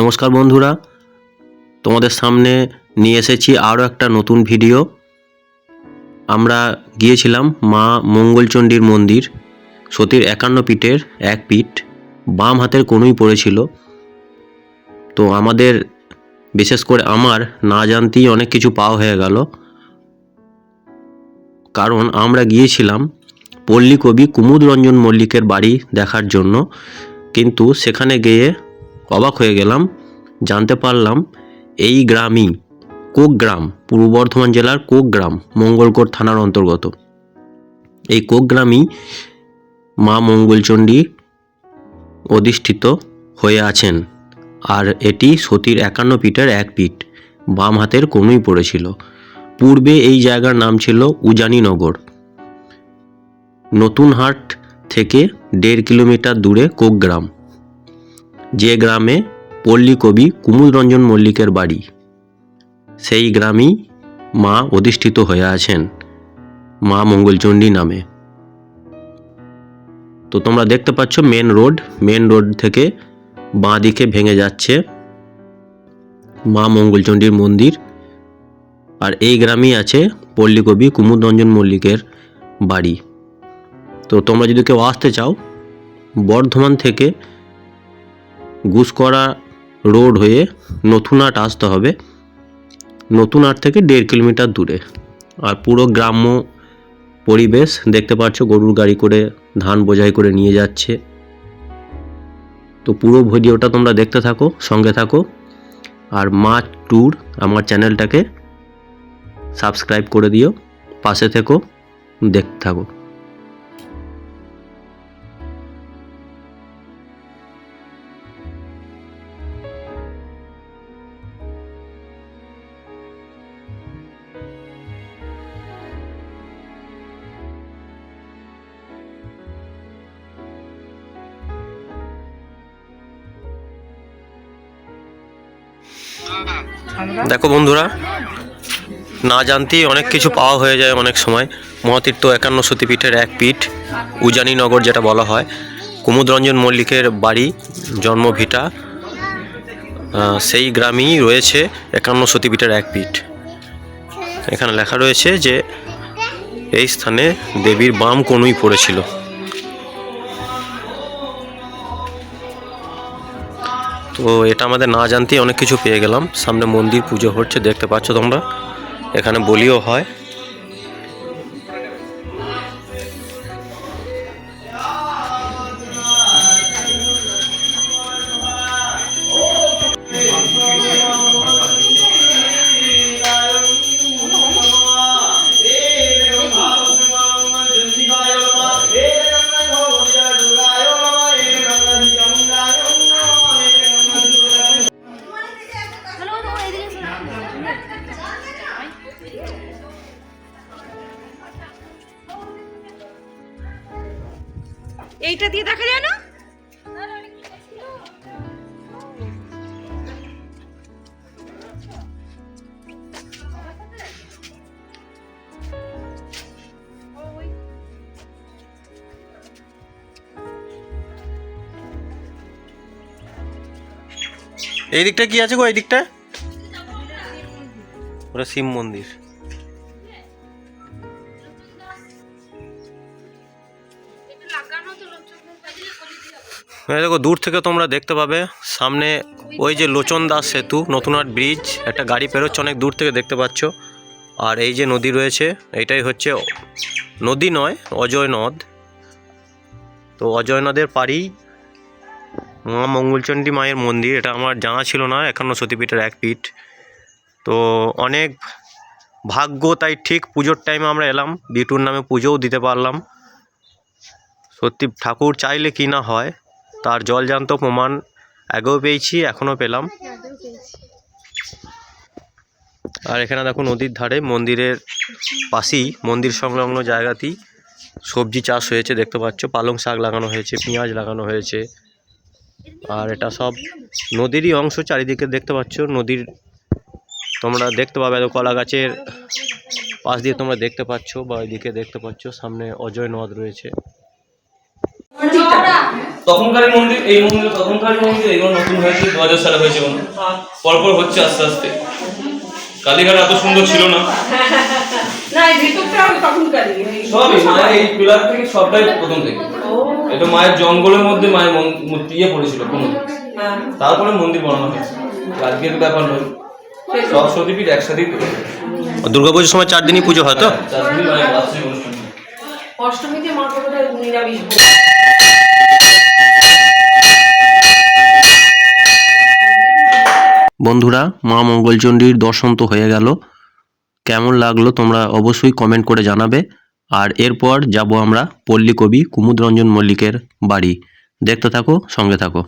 নমস্কার বন্ধুরা, তোমাদের সামনে নিয়ে এসেছি আরও একটা নতুন ভিডিও। আমরা গিয়েছিলাম মা মঙ্গলচণ্ডীর মন্দির, সতীর একান্ন পিঠের এক পিঠ, বাম হাতের কোনোই পড়েছিল। তো আমাদের, বিশেষ করে আমার, না জানতেই অনেক কিছু পাওয়া হয়ে গেল। কারণ আমরা গিয়েছিলাম পল্লী কবি কুমুদ রঞ্জন মল্লিকের বাড়ি দেখার জন্য, কিন্তু সেখানে গিয়ে অবাক হয়ে গেলাম, জানতে পারলাম এই গ্রামই কোক গ্রাম, পূর্ব বর্ধমান জেলার কোক গ্রাম, মঙ্গলকোট থানার অন্তর্গত। এই কোক গ্রামই মা মঙ্গলচণ্ডী অধিষ্ঠিত হয়ে আছেন আর এটি সতীর একান্ন পিঠের এক পিঠ, বাম হাতের কোনোই পড়েছিল। পূর্বে এই জায়গার নাম ছিল উজানিনগর। নতুনহাট থেকে দেড় কিলোমিটার দূরে কোক গ্রাম। যে গ্রামে পল্লী কবি কুমুদ রঞ্জন মল্লিকের বাড়ি, সেই গ্রামেই মা অধিষ্ঠিত হয়ে আছেন মা মঙ্গলচণ্ডী নামে। তো তোমরা দেখতে পাচ্ছ মেন রোড মেন রোড থেকে বাঁ দিকে ভেঙে যাচ্ছে মা মঙ্গলচণ্ডীর মন্দির আর এই গ্রামেই আছে পল্লী কবি কুমুদ রঞ্জন মল্লিকের বাড়ি। তো তোমরা যদি কেউ আসতে চাও, বর্ধমান থেকে গুসকরা রোড হয়ে নতুনহাট আসতে হবে। নতুনহাট থেকে দেড় কিলোমিটার দূরে। আর পুরো গ্রাম্য পরিবেশ দেখতে পাচ্ছ, গরুর গাড়ি করে ধান বোঝাই করে নিয়ে যাচ্ছে। তো পুরো ভিডিওটা তোমরা দেখতে থাকো, সঙ্গে থাকো। আর মা ট্যুর আমার চ্যানেলটাকে সাবস্ক্রাইব করে দিও, পাশে থেকো, দেখতে থাকো। দেখো বন্ধুরা, না জানতেই অনেক কিছু পাওয়া হয়ে যায় অনেক সময়। মহাতীর্থ একান্ন সতীপীঠের এক পীঠ, উজানিনগর যেটা বলা হয়। কুমুদরঞ্জন মল্লিকের বাড়ি, জন্মভিটা সেই গ্রামেই রয়েছে একান্ন সতীপীঠের এক পীঠ। এখানে লেখা রয়েছে যে, এই স্থানে দেবীর বাম কনুই পড়েছিল। তো এটা আমাদের না জানতেই অনেক কিছু পেয়ে গেলাম। সামনে মন্দির পুজো হচ্ছে, দেখতে পাচ্ছ তোমরা? এখানে বলিও হয়। এইটা দিয়ে দেখা যায় না? এই দিকটা কি আছে গো? এই দিকটা ওটা শিব মন্দির। দেখো, দূর থেকে তোমরা দেখতে পাবে, সামনে ওই যে লোচন দাস সেতু, নতুনহাট ব্রিজ, একটা গাড়ি পেরোচ্ছে, অনেক দূর থেকে দেখতে পাচ্ছ। আর এই যে নদী রয়েছে এইটাই হচ্ছে নদী নয়, অজয় নদ। তো অজয় নদের পাড়েই মা মঙ্গলচণ্ডী মায়ের মন্দির, এটা আমার জানা ছিল না, একান্ন সতীপীঠের এক পীঠ। তো অনেক ভাগ্য, তাই ঠিক পুজোর টাইমে আমরা এলাম, বিটুর নামে পুজোও দিতে পারলাম। সত্যি ঠাকুর চাইলে কি না হয়, তার জলজান্ত প্রমাণ আগেও পেয়েছি, এখনও পেলাম। আর এখানে দেখো নদীর ধারে মন্দিরের পাশেই মন্দির সংলগ্ন জায়গাতেই সবজি চাষ হয়েছে, দেখতে পাচ্ছ। পালং শাক লাগানো হয়েছে, পেঁয়াজ লাগানো হয়েছে। আর এটা সব নদীরই অংশ, চারিদিকে দেখতে পাচ্ছ। নদীর তোমরা দেখতে পাবে, এত কলা গাছের পাশ দিয়ে তোমরা দেখতে পাচ্ছ, বা ওইদিকে দেখতে পাচ্ছ, সামনে অজয় নদ রয়েছে। তখনকার মন্দির এই মন্দির তখনকার মন্দির এগুলো নতুন হয়েছে দু হাজার সালে হয়েছে মনে পরপর হচ্ছে আস্তে আস্তে। কালীঘাট এত সুন্দর ছিল না। তখনকারই সবই মায়ের এই পিলার থেকে সবটাই প্রথম থেকে। এটা মায়ের জঙ্গলের মধ্যে মায়ের মূর্তি ইয়ে পড়েছিল কোনো। হ্যাঁ। তারপরে মন্দির বানানো হয়েছে। আজকের ব্যাপার নয়। সব সতীপীঠ একসাথেই তৈরি দুর্গাপুজোর সময় চার দিনই পুজো হয় তো? হ্যাঁ, অষ্টমীতে নিরামিষ বন্ধুরা মা মঙ্গলচণ্ডীর দর্শন তো হয়ে গেল। কেমন লাগল তোমরা অবশ্যই কমেন্ট করে জানাবে। আর এরপর যাব আমরা পল্লী কবি কুমুদ রঞ্জন মল্লিকের বাড়ি। দেখতে থাকো, সঙ্গে থাকো।